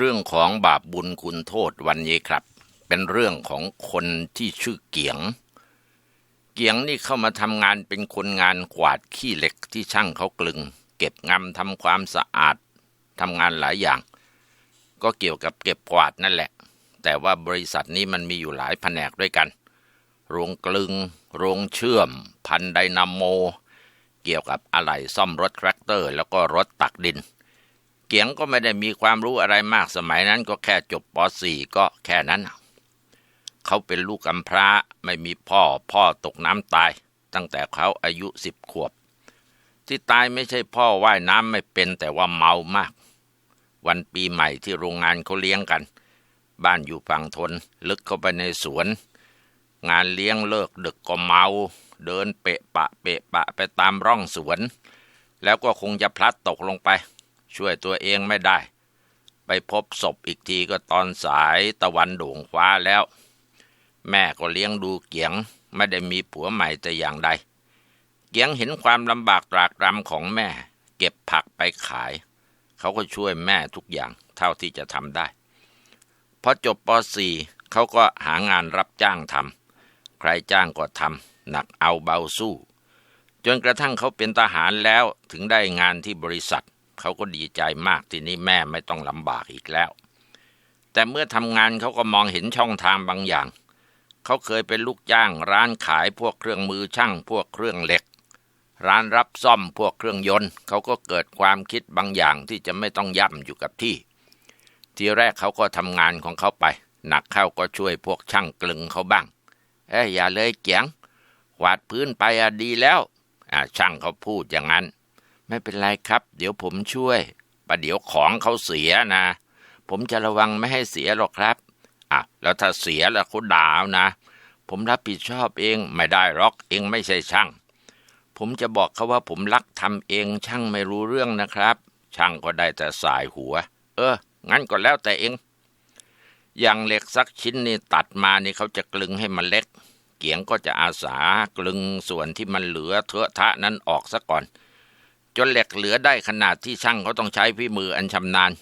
เรื่องของบาปบุญคุณโทษวันนี้ครับ เป็นเรื่องของคนที่ชื่อเกียง เกียงนี่เข้ามาทำงานเป็นคนงานกวาดขี้เหล็กที่ช่างเขากลึง เก็บงำทำความสะอาดทำงานหลายอย่าง ก็เกี่ยวกับเก็บกวาดนั่นแหละ แต่ว่าบริษัทนี้มันมีอยู่หลายแผนกด้วยกัน โรงกลึง โรงเชื่อม พันไดนาโม เกี่ยวกับอะไหล่ซ่อมรถแทรกเตอร์ แล้วก็รถตักดิน เกียงก็ไม่ได้มีความรู้อะไรมากสมัยนั้นก็แค่จบป .4 ก็แค่นั้น เขาเป็นลูกกำพร้าไม่มีพ่อพ่อตกน้ำตาย ตั้งแต่เขาอายุสิบขวบ ที่ตายไม่ใช่พ่อว่ายน้ำไม่เป็นแต่ว่าเมามาก วันปีใหม่ที่โรงงานเขาเลี้ยงกัน บ้านอยู่ฝั่งทนลึกเข้าไปในสวน งานเลี้ยงเลิกดึกก็เมา เดินเปะปะเปะปะไปตามร่องสวน แล้วก็คงจะพลัดตกลงไป ช่วยตัวเองไม่ได้ ไปพบศพอีกทีก็ตอนสายตะวันโด่งฟ้าแล้ว แม่ก็เลี้ยงดูเกียง ไม่ได้มีผัวใหม่แต่อย่างใด เกียงเห็นความลำบากตรากตรำของแม่ เก็บผักไปขาย เขาก็ช่วยแม่ทุกอย่างเท่าที่จะทำได้พอจบป .4 เขาก็หางานรับจ้างทำใครจ้างก็ทำหนักเอาเบาสู้จนกระทั่งเขาเป็นทหารแล้วถึงได้งานที่บริษัท เขาก็ดีใจมากทีนี้แม่ไม่ต้องลำบากอีกแล้ว แต่เมื่อทำงานเขาก็มองเห็นช่องทางบางอย่าง เขาเคยเป็นลูกจ้างร้านขายพวกเครื่องมือช่าง พวกเครื่องเหล็ก ร้านรับซ่อมพวกเครื่องยนต์ เขาก็เกิดความคิดบางอย่างที่จะไม่ต้องย่ำอยู่กับที่ ทีแรกเขาก็ทำงานของเขาไป หนักเข้าก็ช่วยพวกช่างกลึงเขาบ้าง เอ้ยอย่าเลยเกียงหวาดพื้นไปอะดีแล้วช่างเขาพูดอย่างนั้น ไม่เป็นไรครับ เดี๋ยวผมช่วยประเดี๋ยวของเขาเสียนะ ผมจะระวังไม่ให้เสียหรอกครับอะแล้วถ้าเสียแล้วเขาด่านะ ผมรับผิดชอบเองไม่ได้หรอกเองไม่ใช่ช่าง ผมจะบอกเขาว่าผมรักทำเองช่างไม่รู้เรื่องนะครับ ช่างก็ได้แต่สายหัว เออ งั้นก็แล้วแต่เองอย่างเหล็กสักชิ้นนี่ตัดมานี่เขาจะกลึงให้มันเล็ก เกียงก็จะอาสากลึงส่วนที่มันเหลือเถอะทะนั้นออกซะก่อน จนเหล็กเหลือได้ขนาดที่ช่างเขาต้องใช้พิมืออันชำนาญ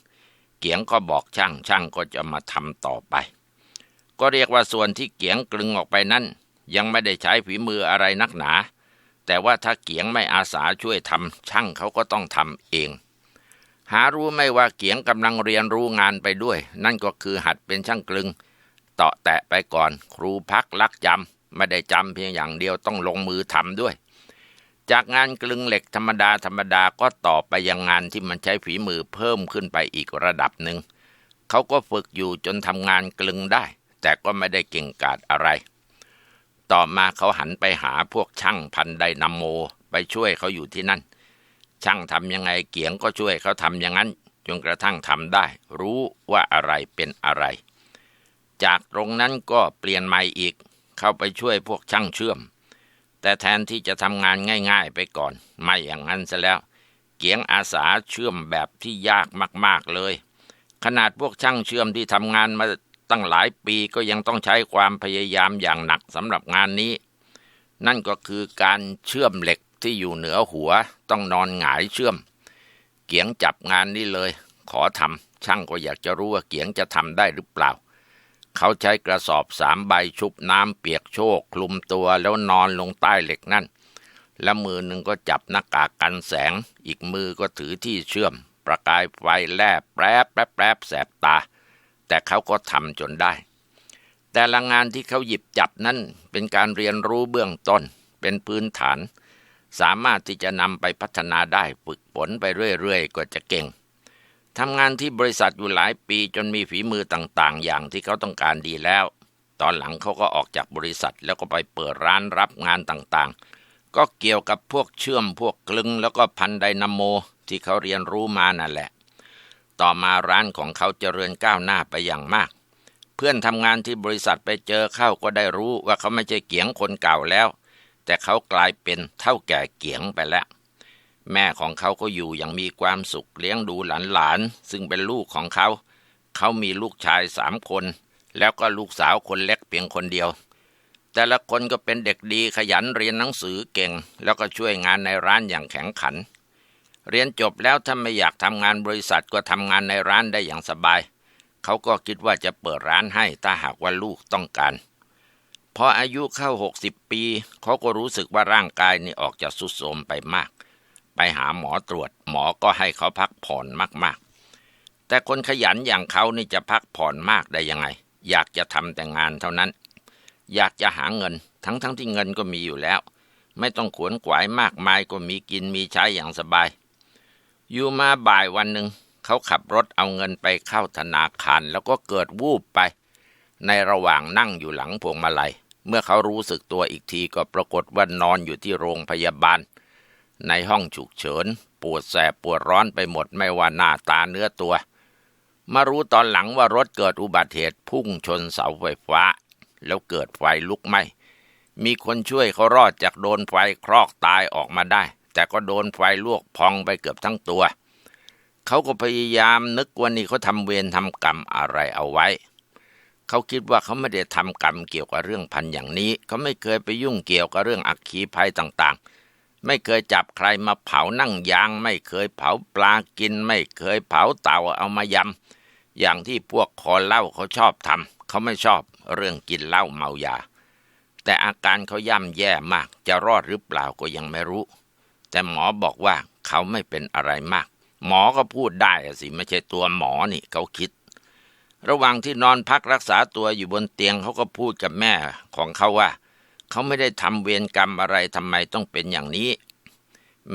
เกียงก็บอกช่างช่างก็จะมาทำต่อไป ก็เรียกว่าส่วนที่เกียงกลึงออกไปนั้น ยังไม่ได้ใช้ฝีมืออะไรนักหนา แต่ว่าถ้าเกียงไม่อาสาช่วยทำช่างเขาก็ต้องทำเอง หารู้ไม่ว่าเกียงกำลังเรียนรู้งานไปด้วย นั่นก็คือหัดเป็นช่างกลึงเตาะแตะไปก่อน ครูพักลักจำไม่ได้จำเพียงอย่างเดียวต้องลงมือทำด้วย จากงานกลึงเหล็กธรรมดาธรรมดาก็ต่อไปยังงานที่มันใช้ฝีมือเพิ่มขึ้นไปอีกระดับหนึ่ง เขาก็ฝึกอยู่จนทำงานกลึงได้ แต่ก็ไม่ได้เก่งกาจอะไร ต่อมาเขาหันไปหาพวกช่างพันไดนาโมไปช่วยเขาอยู่ที่นั่น ช่างทำยังไงเกียงก็ช่วยเขาทำอย่างนั้นจนกระทั่งทำได้ รู้ว่าอะไรเป็นอะไร จากตรงนั้นก็เปลี่ยนใหม่อีก เข้าไปช่วยพวกช่างเชื่อม แต่แทนที่จะทำงานง่ายๆไปก่อน ไม่อย่างนั้นซะแล้ว เกียงอาสาเชื่อมแบบที่ยากมากๆเลย ขนาดพวกช่างเชื่อมที่ทำงานมาตั้งหลายปีก็ยังต้องใช้ความพยายามอย่างหนักสำหรับงานนี้ นั่นก็คือการเชื่อมเหล็กที่อยู่เหนือหัวต้องนอนหงายเชื่อม เกียงจับงานนี้เลย ขอทำช่างก็อยากจะรู้ว่าเกียงจะทำได้หรือเปล่า เขาใช้กระสอบสามใบชุบน้ำเปียกโชกคลุมตัวแล้วนอนลงใต้เหล็กนั่น แล้วมือหนึ่งก็จับหน้ากากกันแสง อีกมือก็ถือที่เชื่อม ประกายไฟแลบแปรบแปรบแปรบแสบตา แต่เขาก็ทำจนได้ แต่ละงานที่เขาหยิบจับนั้นเป็นการเรียนรู้เบื้องต้น เป็นพื้นฐาน สามารถที่จะนำไปพัฒนาได้ฝึกฝนไปเรื่อยๆก็จะเก่ง ทำงานที่บริษัทอยู่หลายปีจนมีฝีมือต่างๆ อย่างที่เขาต้องการดีแล้ว ตอนหลังเขาก็ออกจากบริษัทแล้วก็ไปเปิดร้านรับงานต่างๆ ก็เกี่ยวกับพวกเชื่อมพวกกลึงแล้วก็พันไดนาโมที่เขาเรียนรู้มานั่นแหละ ต่อมาร้านของเขาเจริญก้าวหน้าไปอย่างมาก เพื่อนทำงานที่บริษัทไปเจอเข้าก็ได้รู้ว่าเขาไม่ใช่เกียงคนเก่าแล้ว แต่เขากลายเป็นเท่าแก่เกียงไปแล้ว แม่ของเขาก็อยู่อย่างมีความสุขเลี้ยงดูหลานๆซึ่งเป็นลูกของเขา เขามีลูกชายสามคน แล้วก็ลูกสาวคนเล็กเพียงคนเดียว แต่ละคนก็เป็นเด็กดีขยันเรียนหนังสือเก่ง แล้วก็ช่วยงานในร้านอย่างแข็งขัน เรียนจบแล้วถ้าไม่อยากทำงานบริษัทก็ทำงานในร้านได้อย่างสบาย เขาก็คิดว่าจะเปิดร้านให้ถ้าหากว่าลูกต้องการพออายุเข้าหกสิบปี เขาก็รู้สึกว่าร่างกายนี่ออกจะสุดโทรมไปมาก ไปหาหมอตรวจ หมอก็ให้เขาพักผ่อนมากๆ แต่คนขยันอย่างเขานี่จะพักผ่อนมากได้ยังไง อยากจะทำแต่งานเท่านั้น อยากจะหาเงิน ทั้งๆทที่เงินก็มีอยู่แล้ว ไม่ต้องขวนขวายมากมายก็มีกินมีใช้อย่างสบาย อยู่มาบ่ายวันหนึ่งเขาขับรถเอาเงินไปเข้าธนาคารแล้วก็เกิดวูบไป ในระหว่างนั่งอยู่หลังพวงมาลัย เมื่อเขารู้สึกตัวอีกทีก็ปรากฏว่านอนอยู่ที่โรงพยาบาล ในห้องฉุกเฉิน ปวดแสบปวดร้อนไปหมดไม่ว่าหน้าตาเนื้อตัว มารู้ตอนหลังว่ารถเกิดอุบัติเหตุพุ่งชนเสาไฟฟ้า แล้วเกิดไฟลุกไหม้มีคนช่วยเขารอดจากโดนไฟคลอกตายออกมาได้ แต่ก็โดนไฟลวกพองไปเกือบทั้งตัว เขาก็พยายามนึกว่านี่เขาทำเวรทำกรรมอะไรเอาไว้ เขาคิดว่าเขาไม่ได้ทำกรรมเกี่ยวกับเรื่องพันอย่างนี้ เขาไม่เคยไปยุ่งเกี่ยวกับเรื่องอักขีภัยต่างๆ ไม่เคยจับใครมาเผานั่งยาง ไม่เคยเผาปลากิน ไม่เคยเผาเต่าเอามายำ อย่างที่พวกคอเหล้าเขาชอบทำเขาไม่ชอบเรื่องกินเหล้าเมายา แต่อาการเขาย่ำแย่มาก จะรอดหรือเปล่าก็ยังไม่รู้ แต่หมอบอกว่าเขาไม่เป็นอะไรมาก หมอก็พูดได้สิไม่ใช่ตัวหมอนี่เขาคิด ระหว่างที่นอนพักรักษาตัวอยู่บนเตียงเขาก็พูดกับแม่ของเขาว่า เขาไม่ได้ทำเวรกรรมอะไรทำไมต้องเป็นอย่างนี้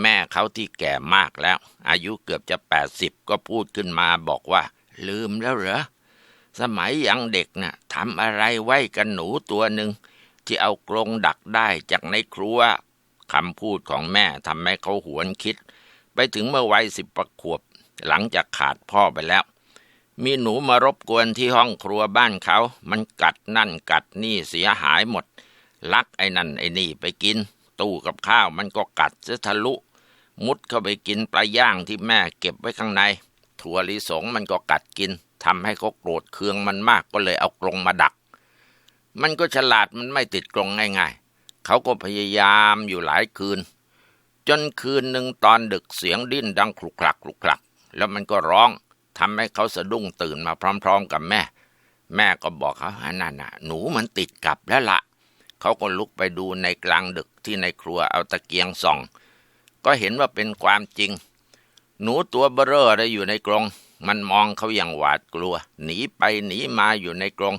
แม่เขาที่แก่มากแล้ว อายุเกือบจะแปดสิบก็พูดขึ้นมาบอกว่า ลืมแล้วเหรอ สมัยยังเด็กนะ่ะทำอะไรไว้กันหนูตัวหนึ่งที่เอากรงดักได้จากในครัวคำพูดของแม่ทำให้เขาหวนคิด ไปถึงเมื่อวัยสิบประขวบ หลังจากขาดพ่อไปแล้ว มีหนูมารบกวนที่ห้องครัวบ้านเขา มันกัดนั่นกัดนี่เสียหายหมด ลักไอ้นั่นไอ้นี่ไปกิน ตู้กับข้าวมันก็กัดเสทะลุ มุดเข้าไปกินปลาย่างที่แม่เก็บไว้ข้างใน ถั่วลิสงมันก็กัดกินทำให้เขาโกรธเคืองมันมากก็เลยเอากรงมาดัก มันก็ฉลาดมันไม่ติดกรงง่ายๆ เขาก็พยายามอยู่หลายคืน จนคืนหนึ่งตอนดึกเสียงดิ้นดังคลุกคลักคลุกคลัก แล้วมันก็ร้องทำให้เขาสะดุ้งตื่นมาพร้อม ๆ กับแม่ แม่ก็บอกเขานั่นน่ะ หนูมันติดกับแล้วล่ะ เขาก็ลุกไปดูในกลางดึกที่ในครัวเอาตะเกียงส่อง ก็เห็นว่าเป็นความจริง หนูตัวเบ้อเร่อได้อยู่ในกรง มันมองเขาอย่างหวาดกลัว หนีไปหนีมาอยู่ในกรง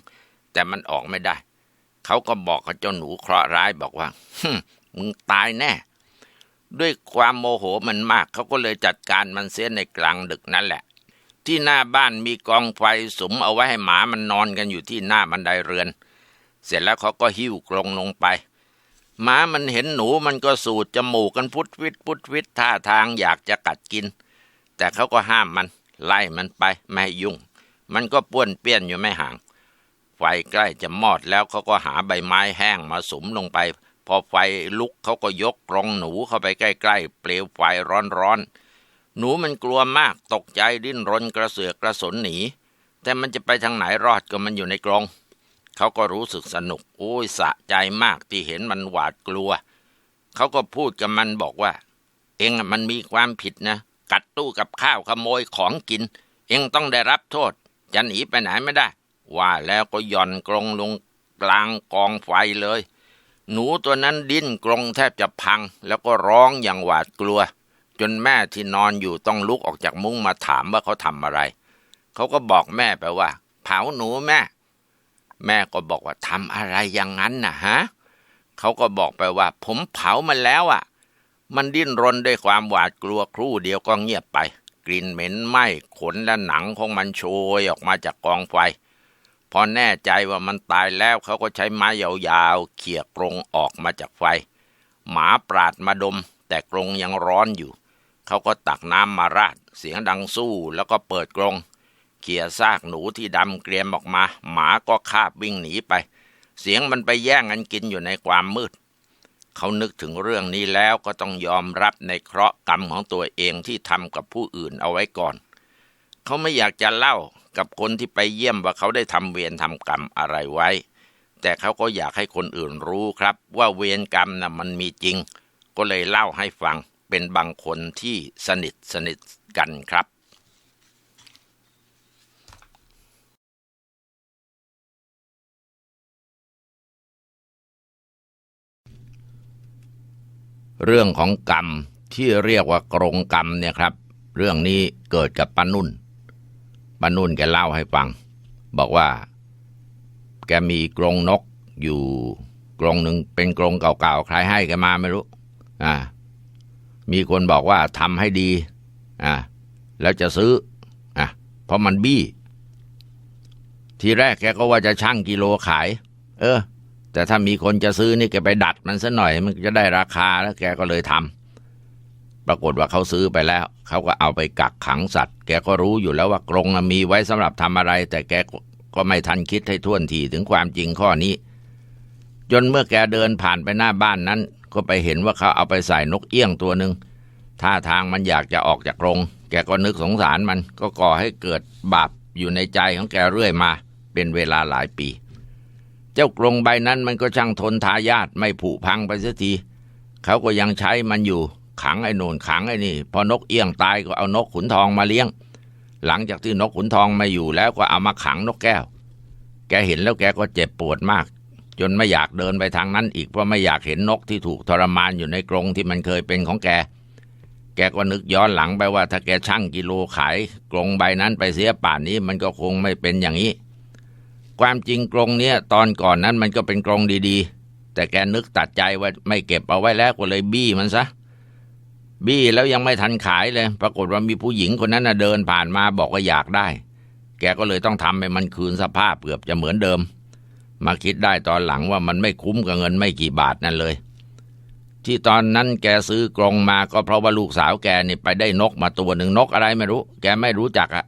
แต่มันออกไม่ได้ เขาก็บอกกับเจ้าหนูเคราะห์ร้ายบอกว่าฮึมึงตายแน่ ด้วยความโมโหมันมาก เขาก็เลยจัดการมันเสียในกลางดึกนั่นแหละ ที่หน้าบ้านมีกองไฟสุมเอาไว้ให้หมามันนอนกันอยู่ที่หน้าบันไดเรือน เสร็จแล้วเขาก็หิ้วกรงลงไปหมามันเห็นหนูมันก็สูดจมูกกันพุทวิตพุทวิตท่าทางอยากจะกัดกิน แต่เขาก็ห้ามมัน ไล่มันไปไม่ให้ยุ่ง มันก็ป้วนเปี้ยนอยู่ไม่ห่าง ไฟใกล้จะมอดแล้วเขาก็หาใบไม้แห้งมาสุมลงไป พอไฟลุกเขาก็ยกกรงหนูเข้าไปใกล้ๆ เปลวไฟร้อนๆ หนูมันกลัวมากตกใจดิ้นรนกระเสือกกระสนหนี แต่มันจะไปทางไหนรอดก็มันอยู่ในกรง เขาก็รู้สึกสนุก โอ้ยสะใจมากที่เห็นมันหวาดกลัว เขาก็พูดกับมันบอกว่า เองมันมีความผิดนะ กัดตู้กับข้าวขโมยของกิน เองต้องได้รับโทษ จะหนีไปไหนไม่ได้ ว่าแล้วก็ย่อนกรงลงกลางกองไฟเลย หนูตัวนั้นดิ้นกรงแทบจะพัง แล้วก็ร้องอย่างหวาดกลัว จนแม่ที่นอนอยู่ต้องลุกออกจากมุ้งมาถามว่าเขาทำอะไร เขาก็บอกแม่ไปว่า เผาหนูแม่ แม่ก็บอกว่าทำอะไรอย่างนั้นนะฮะเขาก็บอกไปว่า ผมเผามันแล้วอะ มันดิ้นรนด้วยความหวาดกลัวครู่เดียวก็เงียบไป กลิ่นเหม็นไหม้ขนและหนังของมันโชยออกมาจากกองไฟ พอแน่ใจว่ามันตายแล้วเขาก็ใช้ไม้ยาวๆเขี่ยกรงออกมาจากไฟ หมาปราดมาดม แต่กรงยังร้อนอยู่ เขาก็ตักน้ำมาราดเสียงดังสู้แล้วก็เปิดกรง เขี่ยซากหนูที่ดำเกรียมออกมา หมาก็คาบวิ่งหนีไป เสียงมันไปแย่งกันกินอยู่ในความมืด เขานึกถึงเรื่องนี้แล้วก็ต้องยอมรับในเคราะห์กรรมของตัวเองที่ทำกับผู้อื่นเอาไว้ก่อน เขาไม่อยากจะเล่ากับคนที่ไปเยี่ยมว่าเขาได้ทำเวรทำกรรมอะไรไว้ แต่เขาก็อยากให้คนอื่นรู้ครับ ว่าเวรกรรมนะ่ะมันมีจริง ก็เลยเล่าให้ฟังเป็นบางคนที่สนิทสนิทกันครับ เรื่องของกรรมที่เรียกว่ากรงกรรมเนี่ยครับ เรื่องนี้เกิดกับป้านุ่นป้านุ่นแกเล่าให้ฟัง บอกว่า แกมีกรงนกอยู่กรงหนึ่งเป็นกรงเก่าๆใครให้แกมาไม่รู้อ่ามีคนบอกว่าทำให้ดีอ่าแล้วจะซื้ออะเพราะมันบี้ ทีแรกแกก็ว่าจะชั่งกิโลขาย เออ แต่ถ้ามีคนจะซื้อนี่แกไปดัดมันซะหน่อย มันจะได้ราคาแล้วแกก็เลยทำปรากฏว่าเขาซื้อไปแล้ว เขาก็เอาไปกักขังสัตว์ แกก็รู้อยู่แล้วว่ากรงมีไว้สำหรับทำอะไร แต่แกก็ไม่ทันคิดให้ท่วนทีถึงความจริงข้อนี้ จนเมื่อแกเดินผ่านไปหน้าบ้านนั้น ก็ไปเห็นว่าเขาเอาไปใส่นกเอี้ยงตัวหนึ่งท่าทางมันอยากจะออกจากกรงแกก็นึกสงสารมันก็ก่อให้เกิดบาปอยู่ในใจของแกเรื่อยมา เป็นเวลาหลายปี เจ้ากรงใบนั้นมันก็ช่างทนทายาทไม่ผุพังไปเสียทีเขาก็ยังใช้มันอยู่ขังไอ้โน่นขังไอ้นี่ พอนกเอี้ยงตายก็เอานกขุนทองมาเลี้ยง หลังจากที่นกขุนทองมาอยู่แล้วก็เอามาขังนกแก้ว แกเห็นแล้วแกก็เจ็บปวดมาก จนไม่อยากเดินไปทางนั้นอีกเพราะไม่อยากเห็นนกที่ถูกทรมานอยู่ในกรงที่มันเคยเป็นของแก แกก็นึกย้อนหลังไปว่าถ้าแกชั่งกิโลขายกรงใบนั้นไปเสียป่านนี้มันก็คงไม่เป็นอย่างนี้ ความจริงกรงเนี้ยตอนก่อนนั้นมันก็เป็นกรงดีๆ แต่แกนึกตัดใจว่าไม่เก็บเอาไว้แล้วก็เลยบี้มันซะ บี้แล้วยังไม่ทันขายเลย ปรากฏว่ามีผู้หญิงคนนั้นนะเดินผ่านมาบอกว่าอยากได้ แกก็เลยต้องทำให้มันคืนสภาพเกือบจะเหมือนเดิม มาคิดได้ตอนหลังว่ามันไม่คุ้มกับเงินไม่กี่บาทนั่นเลย ที่ตอนนั้นแกซื้อกรงมาก็เพราะว่าลูกสาวแกนี่ไปได้นกมาตัวหนึ่งนกอะไรไม่รู้ แกไม่รู้จักอะ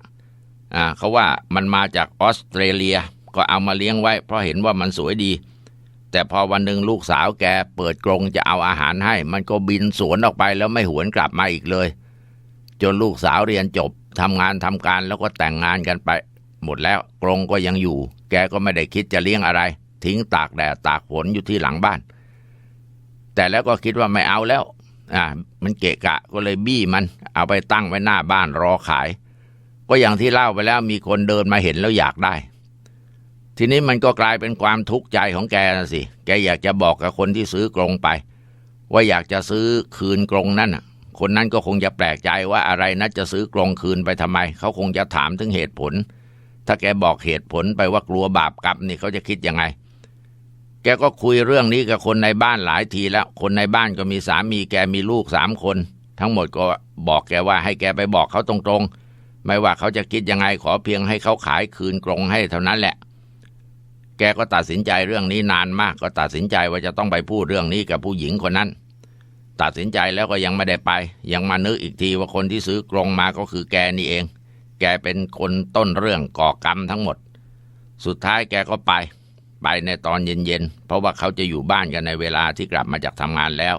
อ่าเขาว่ามันมาจากออสเตรเลีย ก็เอามาเลี้ยงไว้ เพราะเห็นว่ามันสวยดี แต่พอวันหนึ่งลูกสาวแกเปิดกรงจะเอาอาหารให้ มันก็บินสวนออกไปแล้วไม่หวนกลับมาอีกเลย จนลูกสาวเรียนจบทำงานทำการแล้วก็แต่งงานกันไป หมดแล้วกรงก็ยังอยู่ แกก็ไม่ได้คิดจะเลี้ยงอะไร ทิ้งตากแดดตากฝนอยู่ที่หลังบ้าน แต่แล้วก็คิดว่าไม่เอาแล้วอ่ามันเกะกะก็เลยบี้มันเอาไปตั้งไว้หน้าบ้านรอขาย ก็อย่างที่เล่าไปแล้วมีคนเดินมาเห็นแล้วอยากได้ ทีนี้มันก็กลายเป็นความทุกข์ใจของแกนะสิ แกอยากจะบอกกับคนที่ซื้อกรงไป ว่าอยากจะซื้อคืนกรงนั่นน่ะ คนนั้นก็คงจะแปลกใจว่าอะไรนะจะซื้อกรงคืนไปทำไม เขาคงจะถามถึงเหตุผล ถ้าแกบอกเหตุผลไปว่ากลัวบาปกรรมนี่เขาจะคิดยังไง แกก็คุยเรื่องนี้กับคนในบ้านหลายทีแล้ว คนในบ้านก็มีสามีแกมีลูกสามคน ทั้งหมดก็บอกแกว่าให้แกไปบอกเขาตรงๆ ไม่ว่าเขาจะคิดยังไงขอเพียงให้เขาขายคืนกรงให้เท่านั้นแหละ กก็ตัดสินใจเรื่องนี้นานมากก็ตัดสินใจว่าจะต้องไปพูดเรื่องนี้กับผู้หญิงคนนั้น ตัดสินใจแล้วก็ยังไม่ได้ไป ยังมานึกอีกทีว่าคนที่ซื้อกรงมาก็คือแกนี่เอง แกเป็นคนต้นเรื่องก่อกรรมทั้งหมด สุดท้ายแกก็ไป ไปในตอนเย็นๆเพราะว่าเขาจะอยู่บ้านกันในเวลาที่กลับมาจากทำงานแล้ว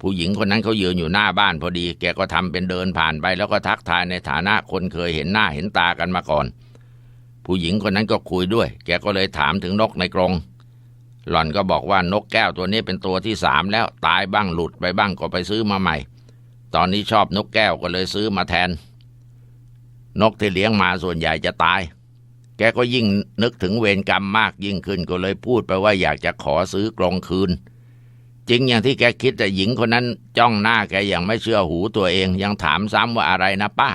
ผู้หญิงคนนั้นเขายืนอยู่หน้าบ้านพอดี แกก็ทำเป็นเดินผ่านไป แล้วก็ทักทายในฐานะคนเคยเห็นหน้าเห็นตากันมาก่อน ผู้หญิงคนนั้นก็คุยด้วย แกก็เลยถามถึงนกในกรง หล่อนก็บอกว่านกแก้วตัวนี้เป็นตัวที่สามแล้ว ตายบ้างหลุดไปบ้างก็ไปซื้อมาใหม่ ตอนนี้ชอบนกแก้วก็เลยซื้อมาแทน นกที่เลี้ยงมาส่วนใหญ่จะตาย แกก็ยิ่งนึกถึงเวรกรรมมากยิ่งขึ้นก็เลยพูดไปว่าอยากจะขอซื้อกรงคืน จริงอย่างที่แกคิดแต่หญิงคนนั้นจ้องหน้าแกอย่างไม่เชื่อหูตัวเอง ยังถามซ้ำว่าอะไรนะป้า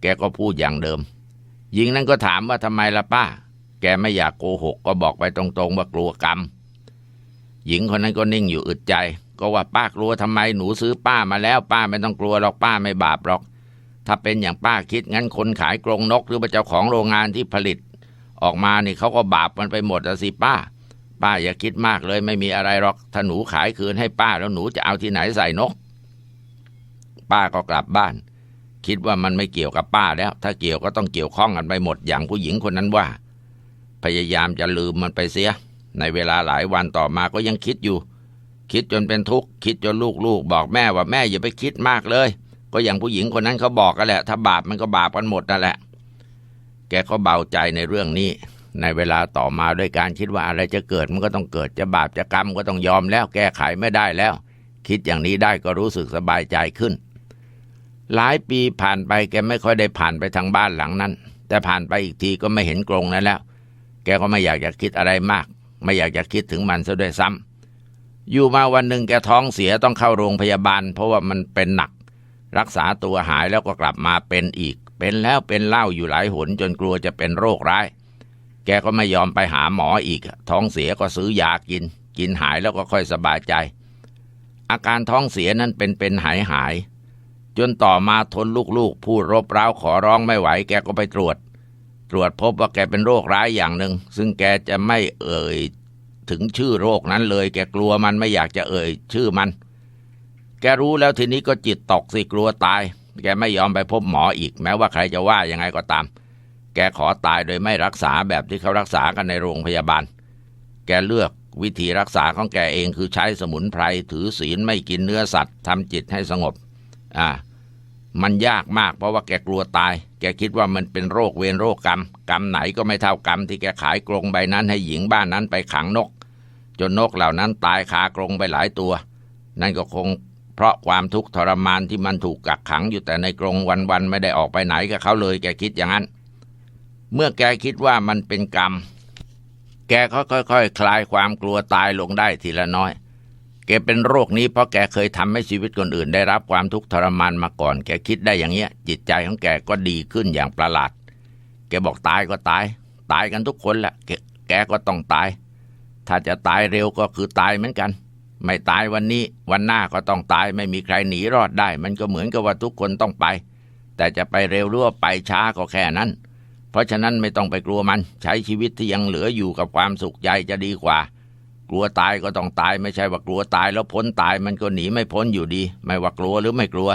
แกก็พูดอย่างเดิม หญิงนั้นก็ถามว่าทำไมล่ะป้า แกไม่อยากโกหก ก็บอกไปตรงๆว่ากลัวกรรม หญิงคนนั้นก็นิ่งอยู่อึดใจ ก็ว่าป้ากลัวทำไมหนูซื้อป้ามาแล้ว ป้าไม่ต้องกลัวหรอกป้าไม่บาปหรอก ถ้าเป็นอย่างป้าคิดงั้นคนขายกรงนกหรือเจ้าของโรงงานที่ผลิต ออกมานี่เขาก็บาปมันไปหมดอะสิป้า ป้าอย่าคิดมากเลยไม่มีอะไรหรอกถ้าหนูขายคืนให้ป้าแล้วหนูจะเอาที่ไหนใส่นก ป้าก็กลับบ้าน คิดว่ามันไม่เกี่ยวกับป้าแล้ว ถ้าเกี่ยวก็ต้องเกี่ยวข้องกันไปหมดอย่างผู้หญิงคนนั้นว่า พยายามจะลืมมันไปเสีย ในเวลาหลายวันต่อมาก็ยังคิดอยู่ คิดจนเป็นทุกข์คิดจนลูกๆ บอกแม่ว่าแม่อย่าไปคิดมากเลย ก็อย่างผู้หญิงคนนั้นเขาบอกกันแหละ ถ้าบาปมันก็บาปกันหมดนั่นแหละ แกก็เบาใจในเรื่องนี้ ในเวลาต่อมาด้วยการคิดว่าอะไรจะเกิดมันก็ต้องเกิดจะบาปจะกรรมก็ต้องยอมแล้วแก้ไขไม่ได้แล้ว คิดอย่างนี้ได้ก็รู้สึกสบายใจขึ้น หลายปีผ่านไปแกไม่ค่อยได้ผ่านไปทางบ้านหลังนั้น แต่ผ่านไปอีกทีก็ไม่เห็นกรงนั้นแล้ว แกก็ไม่อยากจะคิดอะไรมาก ไม่อยากจะคิดถึงมันซะด้วยซ้อยู่มาวันหนึ่งแกท้องเสียต้องเข้าโรงพยาบาล เพราะว่ามันเป็นหนัก รักษาตัวหายแล้วก็กลับมาเป็นอีก เป็นแล้วเป็นเล่าอยู่หลายหนจนกลัวจะเป็นโรคร้าย แกก็ไม่ยอมไปหาหมออีก ท้องเสียก็ซื้อยากิน กินหายแล้วก็ค่อยสบายใจ อาการท้องเสียนั้นเป็นเป็นหายหาย จนต่อมาทนลูกๆ พูดรบเร้าขอร้องไม่ไหว แกก็ไปตรวจ ตรวจพบว่าแกเป็นโรคร้ายอย่างหนึ่ง ซึ่งแกจะไม่เอ่ยถึงชื่อโรคนั้นเลย แกกลัวมันไม่อยากจะเอ่ย ชื่อมัน แกรู้แล้วทีนี้ก็จิตตกสิกลัวตาย แกไม่ยอมไปพบหมออีก แม้ว่าใครจะว่ายังไงก็ตาม แกขอตายโดยไม่รักษาแบบที่เขารักษากันในโรงพยาบาล แกเลือกวิธีรักษาของแกเองคือใช้สมุนไพรถือศีลไม่กินเนื้อสัตว์ทำจิตให้สงบ อ่ามันยากมากเพราะว่าแกกลัวตาย แกคิดว่ามันเป็นโรคเวรโรคกรรม กรรมไหนก็ไม่เท่ากรรมที่แกขายกรงใบนั้นให้หญิงบ้านนั้นไปขังนก จนนกเหล่านั้นตายคากรงไปหลายตัว นั่นก็คงเพราะความทุกข์ทรมานที่มันถูกกักขังอยู่แต่ในกรงวันๆไม่ได้ออกไปไหนกับเขาเลย แกคิดอย่างนั้น เมื่อแกคิดว่ามันเป็นกรรม แกก็ค่อยๆคคลายความกลัวตายลงได้ทีละน้อย แกเป็นโรคนี้เพราะแกเคยทำให้ชีวิตคนอื่น ได้รับความทุกข์ทรมานมาก่อน แกคิดได้อย่างเงี้ย จิตใจของแกก็ดีขึ้นอย่างประหลาด แกบอกตายก็ตาย ตายกันทุกคนแหละแกแกก็ต้องตาย ถ้าจะตายเร็วก็คือตายเหมือนกัน ไม่ตายวันนี้วันหน้าก็ต้องตายไม่มีใครหนีรอดได้ มันก็เหมือนกับว่าทุกคนต้องไป แต่จะไปเร็วหรือว่าไปช้าก็แค่นั้น เพราะฉะนั้นไม่ต้องไปกลัวมัน ใช้ชีวิตที่ยังเหลืออยู่กับความสุขใจจะดีกว่า กลัวตายก็ต้องตายไม่ใช่ว่ากลัวตายแล้วพ้นตายมันก็หนีไม่พ้นอยู่ดี ไม่ว่ากลัวหรือไม่กลัว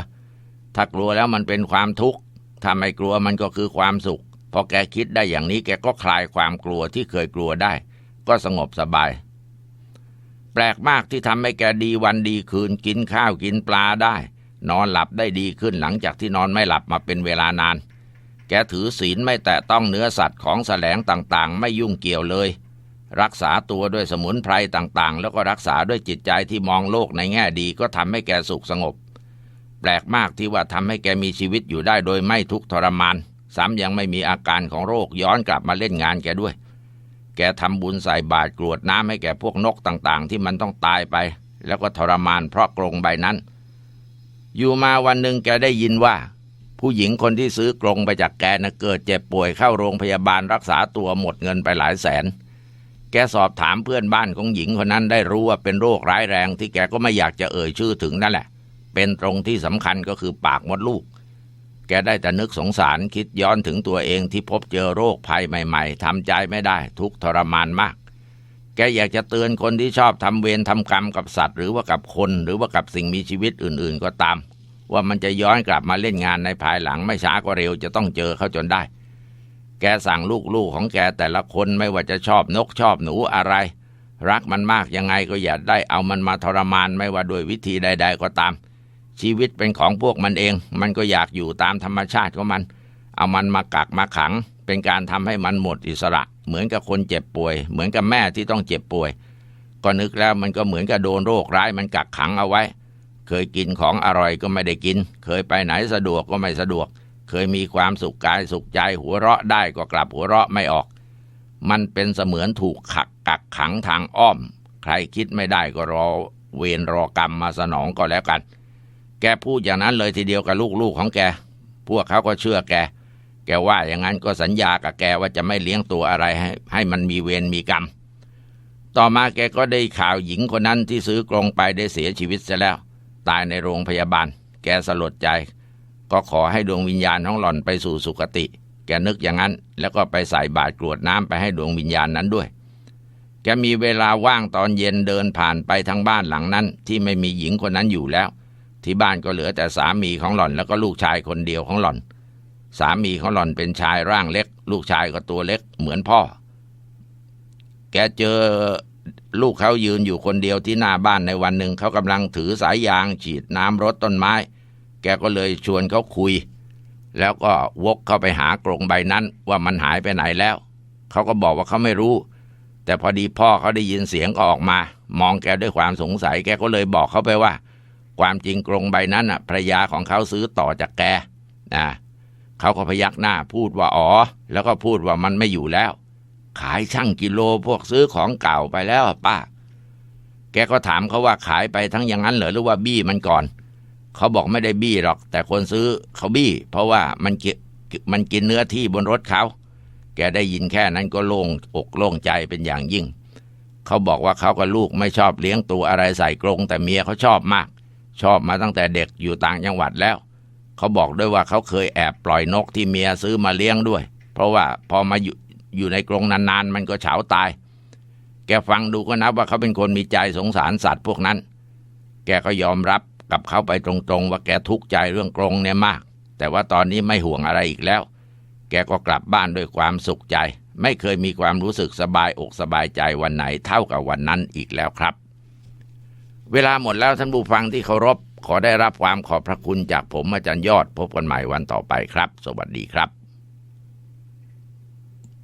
ถ้ากลัวแล้วมันเป็นความทุกข์ถ้าไม่กลัวมันก็คือความสุขพอแกคิดได้อย่างนี้แกก็คลายความกลัวที่เคยกลัวได้ ก็สงบสบาย แปลกมากที่ทำให้แกดีวันดีคืนกินข้าวกินปลาได้ นอนหลับได้ดีขึ้นหลังจากที่นอนไม่หลับมาเป็นเวลานาน แกถือศีลไม่แตะต้องเนื้อสัตว์ของแสลงต่างๆ ไม่ยุ่งเกี่ยวเลย รักษาตัวด้วยสมุนไพรต่างๆ แล้วก็รักษาด้วยจิตใจที่มองโลกในแง่ดีก็ทำให้แกสุขสงบ แปลกมากที่ว่าทำให้แกมีชีวิตอยู่ได้โดยไม่ทุกข์ทรมาน ซ้ำยังไม่มีอาการของโรคย้อนกลับมาเล่นงานแกด้วย แกทำบุญใส่บาตรกรวดน้ำให้แกพวกนกต่างๆ ที่มันต้องตายไป แล้วก็ทรมานเพราะกรงใบนั้น อยู่มาวันหนึ่งแกได้ยินว่า ผู้หญิงคนที่ซื้อกรงไปจากแกนะเกิดเจ็บป่วยเข้าโรงพยาบาลรักษาตัวหมดเงินไปหลายแสน กสอบถามเพื่อนบ้านของหญิงคนนั้นได้รู้ว่าเป็นโรคร้ายแรงที่แกก็ไม่อยากจะเอ่ยชื่อถึงนั่นแหละ เป็นตรงที่สำคัญก็คือปากมดลูก แกได้แต่นึกสงสารคิดย้อนถึงตัวเองที่พบเจอโรคภัยใหม่ ๆทำใจไม่ได้ ทุกทรมานมาก แกอยากจะเตือนคนที่ชอบทำเวรทำกรรมกับสัตว์ หรือว่ากับคนหรือว่ากับสิ่งมีชีวิตอื่น ๆ ก็ตาม ว่ามันจะย้อนกลับมาเล่นงานในภายหลังไม่ช้าก็เร็วจะต้องเจอเขาจนได้ แกสั่งลูกๆของแกแต่ละคนไม่ว่าจะชอบนกชอบหนูอะไร รักมันมากยังไงก็อย่าได้เอามันมาทรมานไม่ว่าด้วยวิธีใด ๆ ก็ตาม ชีวิตเป็นของพวกมันเอง มันก็อยากอยู่ตามธรรมชาติของมัน เอามันมากักมาขัง เป็นการทำให้มันหมดอิสระ เหมือนกับคนเจ็บป่วย เหมือนกับแม่ที่ต้องเจ็บป่วย ก็นึกแล้วมันก็เหมือนกับโดนโรคร้ายมันกักขังเอาไว้ เคยกินของอร่อยก็ไม่ได้กิน เคยไปไหนสะดวกก็ไม่สะดวก เคยมีความสุขกายสุขใจหัวเราะได้ก็กลับหัวเราะไม่ออก มันเป็นเสมือนถูกขักกักขังทางอ้อม ใครคิดไม่ได้ก็รอเวรรอกรรมมาสนองก็แล้วกัน แกพูดอย่างนั้นเลยทีเดียวกับลูกๆของแก พวกเขาก็เชื่อแก แกว่าอย่างนั้นก็สัญญากับแกว่าจะไม่เลี้ยงตัวอะไรให้ ให้มันมีเวรมีกรรม ต่อมาแกก็ได้ข่าวหญิงคนนั้นที่ซื้อกรงไปได้เสียชีวิตซะแล้ว ตายในโรงพยาบาล แกสลดใจ ก็ขอให้ดวงวิญญาณของหล่อนไปสู่สุคติ แกนึกอย่างนั้น แล้วก็ไปใส่บาตรกรวดน้ำไปให้ดวงวิญญาณนั้นด้วย แกมีเวลาว่างตอนเย็นเดินผ่านไปทางบ้านหลังนั้น ที่ไม่มีหญิงคนนั้นอยู่แล้ว ที่บ้านก็เหลือแต่สามีของหล่อนแล้วก็ลูกชายคนเดียวของหล่อน สามีของหล่อนเป็นชายร่างเล็ก ลูกชายก็ตัวเล็กเหมือนพ่อ แกเจอลูกเขายืนอยู่คนเดียวที่หน้าบ้านในวันหนึ่งเขากำลังถือสายยางฉีดน้ำรดต้นไม้ กก็เลยชวนเขาคุย แล้วก็วกเข้าไปหากรงใบนั้นว่ามันหายไปไหนแล้ว เขาก็บอกว่าเขาไม่รู้ แต่พอดีพ่อเขาได้ยินเสียงก็ออกมา มองแกด้วยความสงสัยแกก็เลยบอกเขาไปว่า ความจริงกรงใบนั้นน่ะภรยาของเขาซื้อต่อจากแกนะเขาก็พยักหน้าพูดว่าอ๋อ แล้วก็พูดว่ามันไม่อยู่แล้ว ขายช่างกิโลพวกซื้อของเก่าไปแล้วป้า แกก็ถามเขาว่าขายไปทั้งอย่างนั้นเหรอหรือว่าบี้มันก่อน เขาบอกไม่ได้บี้หรอก แต่คนซื้อเขาบี้ เพราะว่ามันกิมันกินเนื้อที่บนรถเขา แกได้ยินแค่นั้นก็โล่งอกโล่งใจเป็นอย่างยิ่ง เขาบอกว่าเขากับลูกไม่ชอบเลี้ยงตัวอะไรใส่กรง แต่เมียเขาชอบมาก ชอบมาตั้งแต่เด็กอยู่ต่างจังหวัดแล้ว เขาบอกด้วยว่าเขาเคยแอบปล่อยนกที่เมียซื้อมาเลี้ยงด้วย เพราะว่าพอมาอยู่อยู่ในกรงนานๆ มันก็เฉาตาย แกฟังดูก็นับว่าเขาเป็นคนมีใจสงสารสัตว์พวกนั้น แกก็ยอมรับ กับเขาไปตรงๆ ว่าแกทุกข์ใจเรื่องกรงเนี่ยมาก แต่ว่าตอนนี้ไม่ห่วงอะไรอีกแล้ว แกก็กลับบ้านด้วยความสุขใจ ไม่เคยมีความรู้สึกสบายอกสบายใจวันไหนเท่ากับวันนั้นอีกแล้วครับ เวลาหมดแล้วท่านผู้ฟังที่เคารพขอได้รับความขอบพระคุณจากผมอาจารย์ยอด พบกันใหม่วันต่อไปครับ สวัสดีครับ